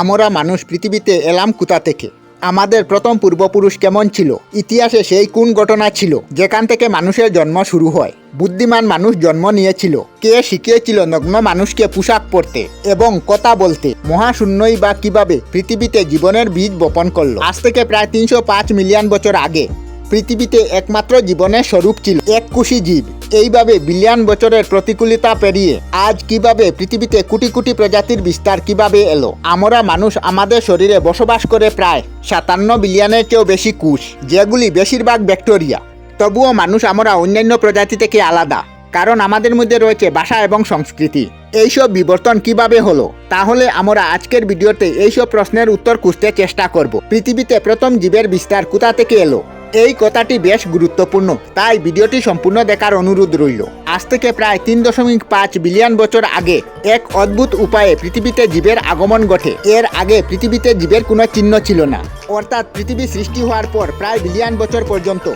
আমরা মানুষ পৃথিবীতে এলাম কোথা থেকে? আমাদের প্রথম পূর্বপুরুষ কেমন ছিল? ইতিহাসে সেই কোন ঘটনা ছিল, যেখান থেকে মানুষের জন্ম শুরু হয়? বুদ্ধিমান মানুষ জন্ম নিয়েছিল। কে শিখিয়েছিল নগ্ন মানুষকে পোশাক পরতে এবং কথা বলতে? মহাশূন্যই বা কীভাবে পৃথিবীতে জীবনের বীজ বপন করল? আজ থেকে প্রায় তিনশো পাঁচ মিলিয়ন বছর আগে পৃথিবীতে একমাত্র জীবনের স্বরূপ ছিল এক কুশি জীব। এইভাবে বিলিয়ন বছরের প্রতিকূলতা পেরিয়ে আজ কীভাবে পৃথিবীতে কোটি কোটি প্রজাতির বিস্তার কীভাবে এলো? আমরা মানুষ আমাদের শরীরে বসবাস করে প্রায় সাতান্ন বিলিয়নের চেয়েও বেশি কুশ যেগুলি বেশিরভাগ ব্যাকটেরিয়া। তবুও মানুষ আমরা অন্যান্য প্রজাতি থেকে আলাদা, কারণ আমাদের মধ্যে রয়েছে ভাষা এবং সংস্কৃতি। এইসব বিবর্তন কীভাবে হলো? তাহলে আমরা আজকের ভিডিওতে এইসব প্রশ্নের উত্তর খুঁজতে চেষ্টা করব। পৃথিবীতে প্রথম জীবের বিস্তার কোথা থেকে এলো? এই কথাটি বেশ গুরুত্বপূর্ণ, তাই ভিডিওটি সম্পূর্ণ দেখার অনুরোধ রইল। আজ থেকে প্রায় তিন দশমিক পাঁচ বিলিয়ন বছর আগে এক অদ্ভুত উপায়ে পৃথিবীতে জীবের আগমন ঘটে। এর আগে পৃথিবীতে জীবের কোনো চিহ্ন ছিল না। অর্থাৎ পৃথিবী সৃষ্টি হওয়ার পর প্রায় বিলিয়ন বছর পর্যন্ত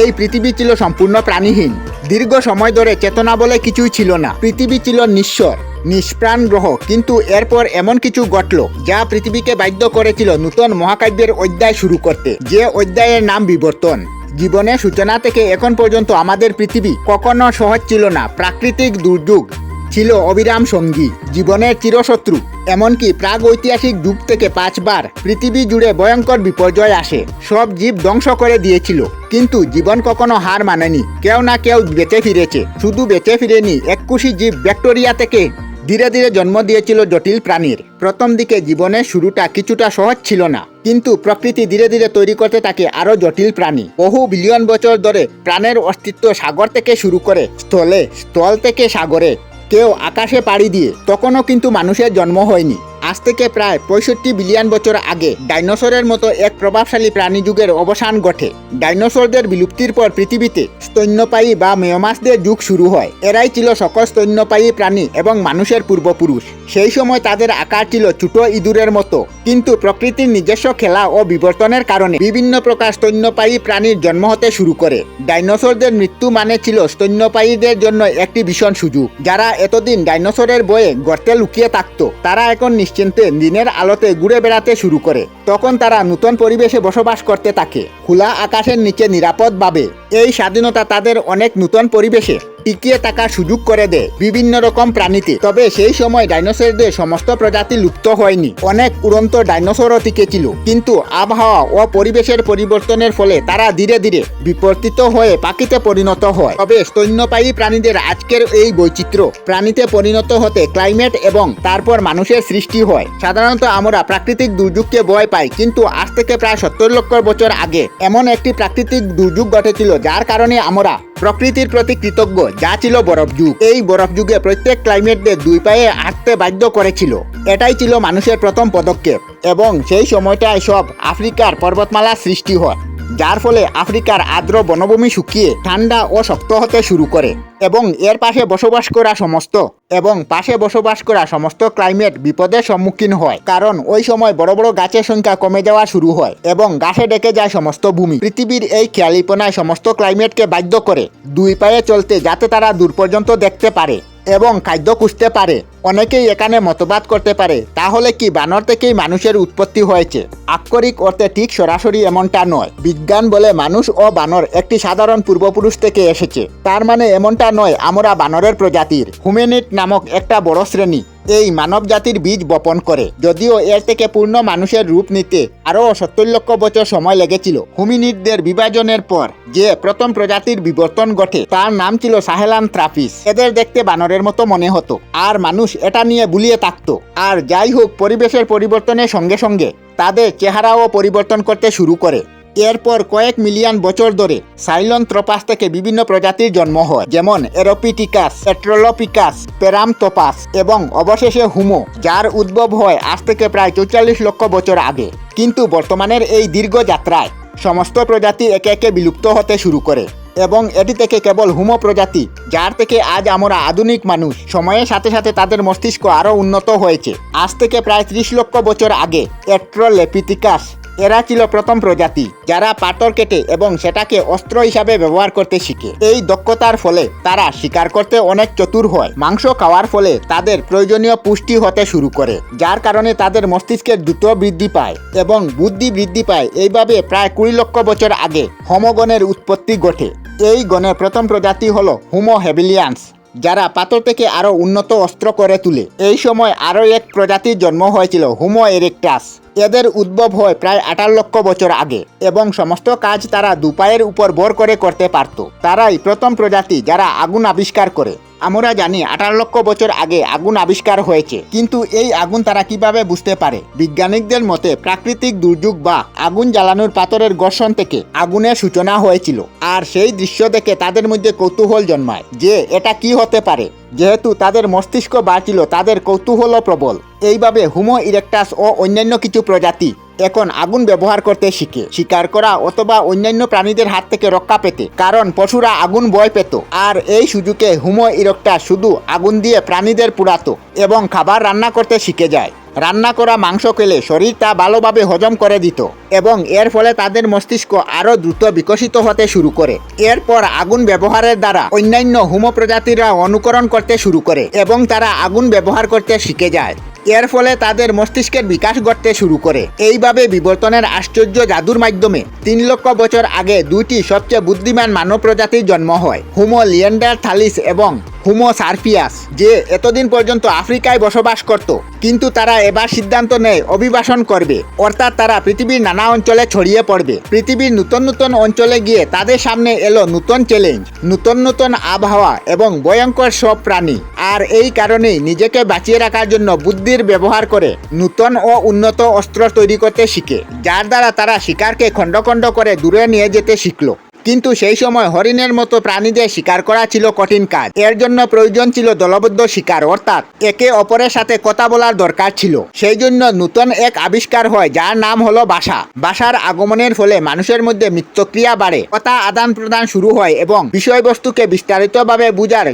এই পৃথিবী ছিল সম্পূর্ণ প্রাণীহীন। দীর্ঘ সময় ধরে চেতনা বলে কিছুই ছিল না। পৃথিবী ছিল নিঃস্বর, নিষ্প্রাণ গ্রহ। কিন্তু এরপর এমন কিছু ঘটল যা পৃথিবীকে বাধ্য করেছিল নূতন মহাকাব্যের অধ্যায় শুরু করতে। যে অধ্যায়ের নাম বিবর্তন। জীবনের সূচনা থেকে এখন পর্যন্ত আমাদের পৃথিবী কখনো সহজ ছিল না। প্রাকৃতিক দুর্যোগ ছিল অবিরাম সঙ্গী, জীবনের চিরশত্রু। এমনকি প্রাগ ঐতিহাসিক যুগ থেকে পাঁচবার পৃথিবী জুড়ে ভয়ঙ্কর বিপর্যয় আসে। সব জীব ধ্বংস করে দিয়েছিল, কিন্তু জীবন কখনো হার মানেনি। কেউ না কেউ বেঁচে ফিরেছে। শুধু বেঁচে ফিরেনি, একুশি জীব ব্যাকটেরিয়া থেকে ধীরে ধীরে জন্ম দিয়েছিল জটিল প্রাণীর। প্রথম দিকে জীবনের শুরুটা কিছুটা সহজ ছিল না, কিন্তু প্রকৃতি ধীরে ধীরে তৈরি করতে থাকে আরও জটিল প্রাণী। বহু বিলিয়ন বছর ধরে প্রাণের অস্তিত্ব সাগর থেকে শুরু করে স্থলে, স্থল থেকে সাগরে। কেউ আকাশে পাড়ি দিয়ে তখনও কিন্তু মানুষের জন্ম হয়নি। আজ থেকে প্রায় পঁয়ষট্টি বিলিয়ন বছর আগে ডাইনোসরের মতো এক প্রভাবশালী প্রাণী যুগের অবসান ঘটে। ডাইনোসরদের বিলুপ্তির পর পৃথিবীতে স্তন্যপায়ী বা মেয়মাসদের যুগ শুরু হয়। এরাই ছিল সকল স্তন্যপায়ী প্রাণী এবং মানুষের পূর্বপুরুষ। সেই সময় তাদের আকার ছিল ছোট ইঁদুরের মতো। কিন্তু প্রকৃতির নিজস্ব খেলা ও বিবর্তনের কারণে বিভিন্ন প্রকার স্তন্যপায়ী প্রাণীর জন্ম হতে শুরু করে। ডাইনোসরদের মৃত্যু মানে ছিল স্তন্যপায়ীদের জন্য একটি ভীষণ সুযোগ। যারা এতদিন ডাইনোসরের বয়ে গর্তে লুকিয়ে থাকত, তারা এখন নিশ্চিন্তে দিনের আলোতে ঘুরে বেড়াতে শুরু করে। তখন তারা নতুন পরিবেশে বসবাস করতে থাকে। খোলা আকাশের নিচে নিরাপদভাবে। এই স্বাধীনতা তাদের অনেক নতুন পরিবেশে টিকিয়ে থাকার সুযোগ করে দেয় বিভিন্ন রকম প্রাণীতে। তবে সেই সময় ডাইনোসরদের সমস্ত প্রজাতি লুপ্ত হয়নি। অনেক উড়ন্ত ডাইনোসরও টিকেছিল। কিন্তু আবহাওয়া ও পরিবেশের পরিবর্তনের ফলে তারা ধীরে ধীরে বিপর্তিত হয়ে পাখিতে পরিণত হয়। তবে স্তন্যপায়ী প্রাণীদের আজকের এই বৈচিত্র্য, প্রাণীতে পরিণত হতে ক্লাইমেট এবং তারপর মানুষের সৃষ্টি হয়। সাধারণত আমরা প্রাকৃতিক দুর্যোগকে ভয় পাই, কিন্তু আজ থেকে প্রায় সত্তর লক্ষ বছর আগে এমন একটি প্রাকৃতিক দুর্যোগ ঘটেছিল, যার কারণে আমরা প্রকৃতির প্রতি কৃতজ্ঞ, যা ছিল বরফ যুগ। এই বরফ যুগে প্রত্যেক ক্লাইমেটদের দুই পায়ে হাঁটতে বাধ্য করেছিল। এটাই ছিল মানুষের প্রথম পদক্ষেপ, এবং সেই সময়টায় সব আফ্রিকার পর্বতমালা সৃষ্টি হয়। যার ফলে আফ্রিকার আর্দ্র বনভূমি শুকিয়ে ঠান্ডা ও শক্ত হতে শুরু করে এবং এর পাশে বসবাস করা সমস্ত এবং পাশে বসবাস করা সমস্ত ক্লাইমেট বিপদের সম্মুখীন হয়। কারণ ওই সময় বড় বড় গাছের সংখ্যা কমে যাওয়া শুরু হয় এবং গাছে ডেকে যায় সমস্ত ভূমি। পৃথিবীর এই খেয়ালিপনায় সমস্ত ক্লাইমেটকে বাধ্য করে দুই পায়ে চলতে যাতে তারা দূর পর্যন্ত দেখতে পারে এবং খাদ্য খুঁজতে পারে। অনেকেই এখানে মতবাদ করতে পারে, তাহলে কি বানর থেকেই মানুষের উৎপত্তি হয়েছে? আক্ষরিক অর্থে ঠিক সরাসরি এমনটা নয়। বিজ্ঞান বলে মানুষ ও বানর একটি সাধারণ পূর্বপুরুষ থেকে এসেছে। তার মানে এমনটা নয়, আমরা বানরের প্রজাতির। হুমেনিট নামক একটা বড় শ্রেণি। এই মানব জাতির বীজ বপন করে। যদিও এর থেকে পূর্ণ মানুষের রূপ নিতে আরও সত্তর লক্ষ বছর সময় লেগেছিল। হুমিনিটদের বিভাজনের পর যে প্রথম প্রজাতির বিবর্তন ঘটে, তার নাম ছিল সাহেলান থ্রাফিস এদের দেখতে বানরের মতো মনে হতো। আর মানুষ এটা নিয়ে বুলিয়ে থাকতো। আর যাই হোক, পরিবেশের পরিবর্তনের সঙ্গে সঙ্গে তাদের চেহারাও পরিবর্তন করতে শুরু করে। এরপর কয়েক মিলিয়ন বছর ধরে সাইলন ত্রপাস থেকে বিভিন্ন প্রজাতির জন্ম হয়, যেমন এরোপিটিকাস পেট্রোলোপিকাস পেরামতোপাস এবং অবশেষে হুমো, যার উদ্ভব হয় আজ থেকে প্রায় চৌচল্লিশ লক্ষ বছর আগে। কিন্তু বর্তমানের এই দীর্ঘ যাত্রায় সমস্ত প্রজাতি একে একে বিলুপ্ত হতে শুরু করে এবং এটি থেকে কেবল হুমো প্রজাতি, যার থেকে আজ আমরা আধুনিক মানুষ, সময়ের সাথে সাথে তাদের মস্তিষ্ক আরও উন্নত হয়েছে। আজ থেকে প্রায় ত্রিশ লক্ষ বছর আগে এট্রোলেপিটিকাস এরা ছিল প্রথম প্রজাতি, যারা পাথর কেটে এবং সেটাকে অস্ত্র হিসাবে ব্যবহার করতে শিখে। এই দক্ষতার ফলে তারা শিকার করতে অনেক চতুর হয়। মাংস খাওয়ার ফলে তাদের প্রয়োজনীয় পুষ্টি হতে শুরু করে, যার কারণে তাদের মস্তিষ্কের দ্রুত বৃদ্ধি পায় এবং বুদ্ধি বৃদ্ধি পায়। এইভাবে প্রায় কুড়ি লক্ষ বছর আগে হোমোগণের উৎপত্তি ঘটে। এই গণের প্রথম প্রজাতি হলো হুমো হেবিলিয়ান্স। যারা পাথর থেকে আরও উন্নত অস্ত্র করে তুলে। এই সময় আরও এক প্রজাতির জন্ম হয়েছিল, হুমো এরেক্টাস। এদের উদ্ভব হয় প্রায় আঠার লক্ষ বছর আগে এবং সমস্ত কাজ তারা দুপায়ের উপর ভর করে করতে পারত। তারাই প্রথম প্রজাতি যারা আগুন আবিষ্কার করে। আমরা জানি আঠারো লক্ষ বছর আগে আগুন আবিষ্কার হয়েছে। কিন্তু এই আগুন তারা কীভাবে বুঝতে পারে? বিজ্ঞানিকদের মতে প্রাকৃতিক দুর্যোগ বা আগুন জ্বালানোর পাথরের ঘর্ষণ থেকে আগুনের সূচনা হয়েছিল। আর সেই দৃশ্য দেখে তাদের মধ্যে কৌতূহল জন্মায় যে এটা কি হতে পারে। যেহেতু তাদের মস্তিষ্ক বাড়ছিল তাদের কৌতূহল প্রবল। এইভাবে হুমো, ইরেক্টাস ও অন্যান্য কিছু প্রজাতি এখন আগুন ব্যবহার করতে শিখে। শিকার করা অথবা অন্যান্য প্রাণীদের হাত থেকে রক্ষা পেতে। কারণ পশুরা আগুন বয় পেত। আর এই সুযোগে হুমো ইরকটা শুধু আগুন দিয়ে প্রাণীদের পুরাতো এবং খাবার রান্না করতে শিখে যায়। রান্না করা মাংস খেলে শরীর তা ভালোভাবে হজম করে দিত এবং এর ফলে তাদের মস্তিষ্ক আরও দ্রুত বিকশিত হতে শুরু করে। এরপর আগুন ব্যবহারের দ্বারা অন্যান্য হুমো প্রজাতিরা অনুকরণ করতে শুরু করে এবং তারা আগুন ব্যবহার করতে শিখে যায়। এর ফলে তাদের মস্তিষ্কের বিকাশ ঘটতে শুরু করে। এইভাবে বিবর্তনের আশ্চর্য জাদুর মাধ্যমে তিন লক্ষ বছর আগে দুইটি সবচেয়ে বুদ্ধিমান মানব প্রজাতির জন্ম হয় হুমো লিয়েন্ডার থালিস এবং হুমো সার্ফিয়াস যে এতদিন পর্যন্ত আফ্রিকায় বসবাস করত, কিন্তু তারা এবার সিদ্ধান্ত নেয় অভিবাসন করবে। অর্থাৎ তারা পৃথিবীর নানা অঞ্চলে ছড়িয়ে পড়বে। পৃথিবীর নতুন নতুন অঞ্চলে গিয়ে তাদের সামনে এলো নতুন চ্যালেঞ্জ নতুন নতুন আবহাওয়া এবং ভয়ঙ্কর সব প্রাণী। আর এই কারণেই নিজেকে বাঁচিয়ে রাখার জন্য বুদ্ধির ব্যবহার করে নূতন ও উন্নত অস্ত্র তৈরি করতে শিখে, যার দ্বারা তারা শিকারকে খণ্ড খণ্ড করে দূরে নিয়ে যেতে শিখলো। কিন্তু সেই সময় হরিণের মতো প্রাণীদের শিকার করা ছিল কঠিন কাজ। এর জন্য প্রয়োজন ছিল দলবদ্ধ শিকার, অর্থাৎ একে অপরের সাথে কথা বলার দরকার ছিল। সেই জন্য নূতন এক আবিষ্কার হয়, যার নাম হলো বাসা। বাসার আগমনের ফলে মানুষের মধ্যে মিত্রক্রিয়া বাড়ে, কথা আদান প্রদান শুরু হয় এবং বিষয়বস্তুকে বিস্তারিতভাবে বুঝার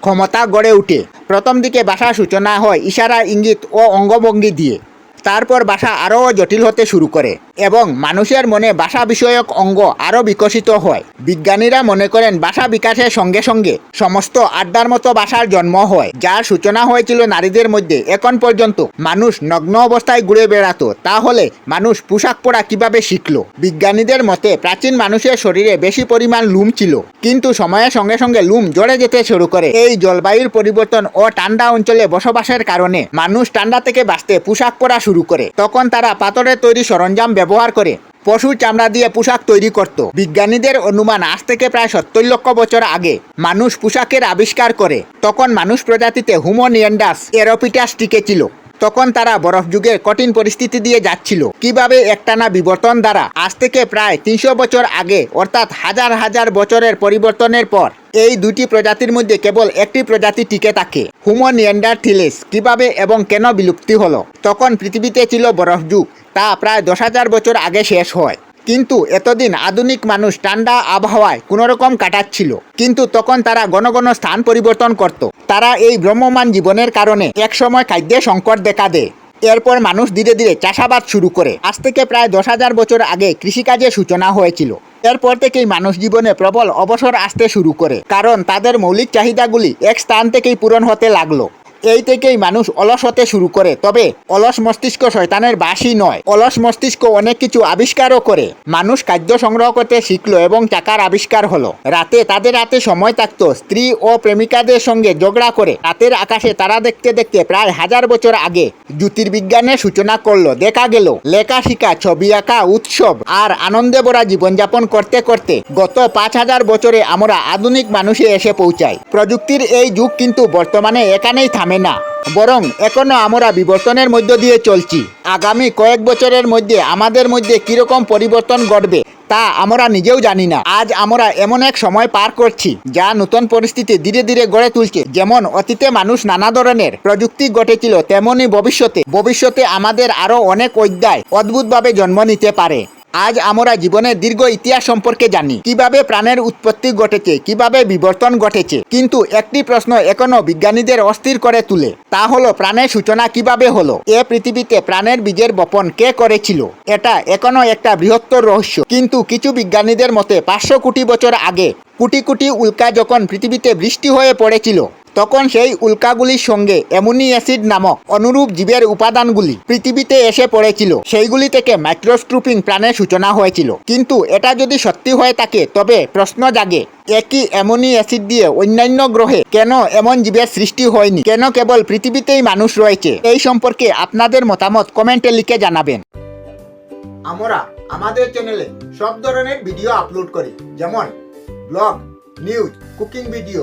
ক্ষমতা গড়ে ওঠে। প্রথম দিকে ভাষার সূচনা হয় ইশারা, ইঙ্গিত ও অঙ্গভঙ্গি দিয়ে। তারপর বাসা আরও জটিল হতে শুরু করে। এবং মানুষের মনে ভাষা বিষয়ক অঙ্গ আরও বিকশিত হয়। বিজ্ঞানীরা মনে করেন ভাষা বিকাশের সঙ্গে সঙ্গে সমস্ত আড্ডার মতো ভাষার জন্ম হয়, যার সূচনা হয়েছিল নারীদের মধ্যে। এখন পর্যন্ত মানুষ নগ্ন অবস্থায় ঘুরে বেড়াতো, তাহলে মানুষ পোশাক পরা কীভাবে শিখলো? বিজ্ঞানীদের মতে প্রাচীন মানুষের শরীরে বেশি পরিমাণ লুম ছিল, কিন্তু সময়ের সঙ্গে সঙ্গে লুম জ্বরে যেতে শুরু করে। এই জলবায়ুর পরিবর্তন ও ঠান্ডা অঞ্চলে বসবাসের কারণে মানুষ ঠান্ডা থেকে বাঁচতে পোশাক পরা শুরু করে। তখন তারা পাথরের তৈরি সরঞ্জাম ব্যবহার করে পশুর চামড়া দিয়ে পোশাক তৈরি করত। বিজ্ঞানীদের অনুমান আজ থেকে প্রায় সত্তর লক্ষ বছর আগে মানুষ পোশাকের আবিষ্কার করে, তখন মানুষ প্রজাতিতে হুমোনিয়ান্ডাস এরোপিটাস টিকেছিল তখন তারা বরফ যুগের কঠিন পরিস্থিতি দিয়ে যাচ্ছিল। কীভাবে একটানা বিবর্তন দ্বারা আজ থেকে প্রায় তিনশো বছর আগে, অর্থাৎ হাজার হাজার বছরের পরিবর্তনের পর, এই দুটি প্রজাতির মধ্যে কেবল একটি প্রজাতি টিকে থাকে, হুমো নিয়ান্ডারথিলেস কীভাবে এবং কেন বিলুপ্তি হলো? তখন পৃথিবীতে ছিল বরফ যুগ। তা প্রায় দশ হাজার বছর আগে শেষ হয়। কিন্তু এতদিন আধুনিক মানুষ ঠান্ডা আবহাওয়ায় কোনোরকম কাটাচ্ছিল। কিন্তু তখন তারা ঘন স্থান পরিবর্তন করত। তারা এই ভ্রমমান জীবনের কারণে একসময় খাদ্যে সংকট দেখা দেয়। এরপর মানুষ ধীরে ধীরে চাষাবাদ শুরু করে। আজ থেকে প্রায় দশ হাজার বছর আগে কৃষিকাজের সূচনা হয়েছিল। এরপর থেকেই মানুষ জীবনে প্রবল অবসর আসতে শুরু করে। কারণ তাদের মৌলিক চাহিদাগুলি এক স্থান থেকেই পূরণ হতে লাগল। এই থেকেই মানুষ অলস হতে শুরু করে। তবে অলস মস্তিষ্ক শয়তানের বাসই নয়। অলস মস্তিষ্ক অনেক কিছু আবিষ্কারও করে। মানুষ খাদ্য সংগ্রহ করতে শিখলো এবং চাকার আবিষ্কার হলো। রাতে তাদের হাতে সময় থাকতো। স্ত্রী ও প্রেমিকাদের সঙ্গে ঝগড়া করে। রাতের আকাশে তারা দেখতে দেখতে প্রায় হাজার বছর আগে জ্যোতির্বিজ্ঞানের সূচনা করল। দেখা গেল, লেখা শিখা, ছবি আঁকা, উৎসব আর আনন্দে ভরা জীবনযাপন করতে করতে গত পাঁচ হাজার বছরে আমরা আধুনিক মানুষে এসে পৌঁছাই। প্রযুক্তির এই যুগ কিন্তু বর্তমানে এখানেই থামে না। বরং এখনও আমরা বিবর্তনের মধ্য দিয়ে চলছি। আগামী কয়েক বছরের মধ্যে আমাদের মধ্যে কীরকম পরিবর্তন ঘটবে তা আমরা নিজেও জানি না। আজ আমরা এমন এক সময় পার করছি যা নতুন পরিস্থিতি ধীরে ধীরে গড়ে তুলছে। যেমন অতীতে মানুষ নানা ধরনের প্রযুক্তি ঘটেছিল, তেমনি ভবিষ্যতে। ভবিষ্যতে আমাদের আরও অনেক অধ্যায় অদ্ভুতভাবে জন্ম নিতে পারে। আজ আমরা জীবনের দীর্ঘ ইতিহাস সম্পর্কে জানি। কীভাবে প্রাণের উৎপত্তি ঘটেছে, কীভাবে বিবর্তন ঘটেছে। কিন্তু একটি প্রশ্ন এখনও বিজ্ঞানীদের অস্থির করে তুলে, তা হলো প্রাণের সূচনা কীভাবে হলো? এ পৃথিবীতে প্রাণের বীজের বপন কে করেছিল? এটা এখনও একটা বৃহত্তর রহস্য। কিন্তু কিছু বিজ্ঞানীদের মতে পাঁচশো কোটি বছর আগে কোটি কোটি উল্কা যখন পৃথিবীতে বৃষ্টি হয়ে পড়েছিল তখন সেই উল্কাগুলির সঙ্গে অ্যামোনি অ্যাসিড নামক অনুরূপ জীবের উপাদানগুলি পৃথিবীতে এসে পড়েছিল। সেইগুলি থেকে মাইক্রোস্ট্রুপিং প্রাণের সূচনা হয়েছিল। কিন্তু এটা যদি সত্যি হয়ে থাকে তবে প্রশ্ন জাগে একই অ্যামোনি অ্যাসিড দিয়ে অন্যান্য গ্রহে কেন এমন জীবের সৃষ্টি হয়নি? কেন কেবল পৃথিবীতেই মানুষ রয়েছে? এই সম্পর্কে আপনাদের মতামত কমেন্টে লিখে জানাবেন। আমরা আমাদের চ্যানেলে সব ধরনের ভিডিও আপলোড করি, যেমন ব্লগ, নিউজ, কুকিং ভিডিও